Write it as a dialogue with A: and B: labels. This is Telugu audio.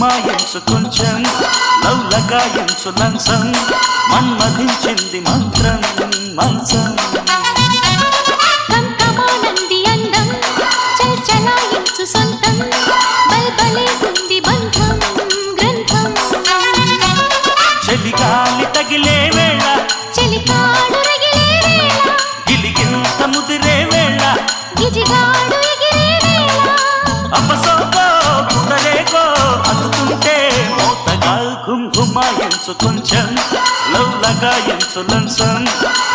A: మనసు కొంచెం లవ్ లగాయించు లంచం మన్మధించింది మంత్రం మంచం. చలిగాలి తగిలే వేళ
B: చెలికాడు రగిలే వేళ
A: గిలిగింత ముదిరే వేళ.
B: గిజిగాడు ఎగిరే వేళ.
A: అపసోకో కుదరేకో అందుకుంటే हुमायूंचं कुंचन लवला गायनचं लणसन